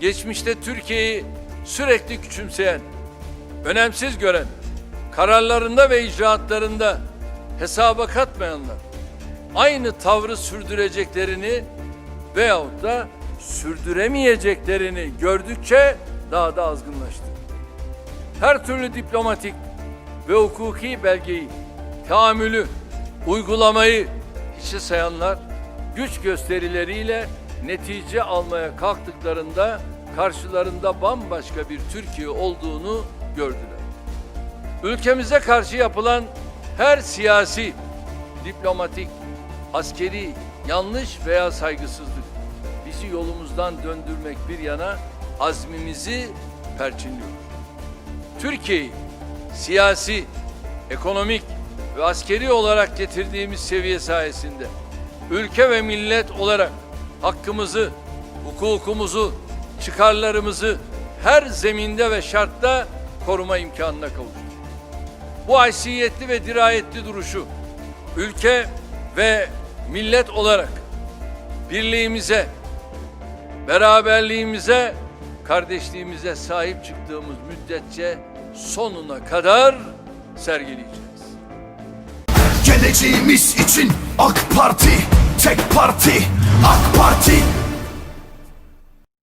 geçmişte Türkiye'yi sürekli küçümseyen, önemsiz gören, kararlarında ve icraatlarında hesaba katmayanlar aynı tavrı sürdüreceklerini veyahut da sürdüremeyeceklerini gördükçe daha da azgınlaştı. Her türlü diplomatik ve hukuki belgeyi, tahammülü, uygulamayı hiçe sayanlar güç gösterileriyle netice almaya kalktıklarında karşılarında bambaşka bir Türkiye olduğunu gördüler. Ülkemize karşı yapılan her siyasi, diplomatik, askeri yanlış veya saygısızlık bizi yolumuzdan döndürmek bir yana azmimizi perçinliyor. Türkiye'yi siyasi, ekonomik ve askeri olarak getirdiğimiz seviye sayesinde ülke ve millet olarak hakkımızı, hukukumuzu, çıkarlarımızı her zeminde ve şartta koruma imkanına kavuştuk. Bu haysiyetli ve dirayetli duruşu ülke ve millet olarak birliğimize, beraberliğimize, kardeşliğimize sahip çıktığımız müddetçe sonuna kadar sergileyeceğiz. Geleceğimiz için AK Parti Tek parti AK Parti